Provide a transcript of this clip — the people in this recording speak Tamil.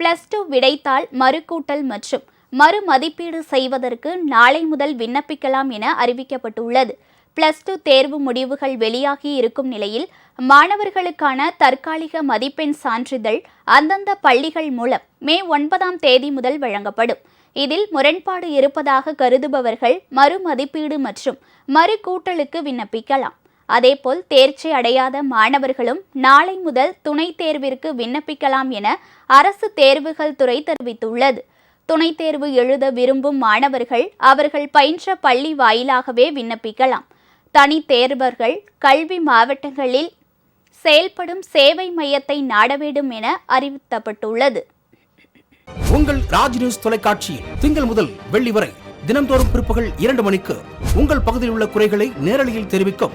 பிளஸ் டூ விடைத்தாள் மறுக்கூட்டல் மற்றும் மறுமதிப்பீடு செய்வதற்கு நாளை முதல் விண்ணப்பிக்கலாம் என அறிவிக்கப்பட்டுள்ளது. பிளஸ் டூ தேர்வு முடிவுகள் வெளியாகி இருக்கும் நிலையில் மாணவர்களுக்கான தற்காலிக மதிப்பெண் சான்றிதழ் அந்தந்த பள்ளிகள் மூலம் மே ஒன்பதாம் தேதி முதல் வழங்கப்படும். இதில் முரண்பாடு இருப்பதாக கருதுபவர்கள் மறுமதிப்பீடு மற்றும் மறுகூட்டலுக்கு விண்ணப்பிக்கலாம். அதேபோல் தேர்ச்சி அடையாத மாணவர்களும் நாளை முதல் துணைத் தேர்விற்கு விண்ணப்பிக்கலாம் என அரசு தேர்வுகள் துறை தெரிவித்துள்ளது. துணைத் தேர்வு எழுத விரும்பும் மாணவர்கள் அவர்கள் பயின்ற பள்ளி வாயிலாகவே விண்ணப்பிக்கலாம். தனித்தேர்வர்கள் கல்வி மாவட்டங்களில் செயல்படும் சேவை மையத்தை நாட வேண்டும் என அறிவிக்கப்பட்டுள்ளது உங்கள் ராஜ் நியூஸ் தொலைக்காட்சியில் திங்கள் முதல் வெள்ளி வரை தினந்தோறும் பிற்பகல் இரண்டு மணிக்கு உங்கள் பகுதியில் உள்ள குறைகளை நேரலையில் தெரிவிக்கும்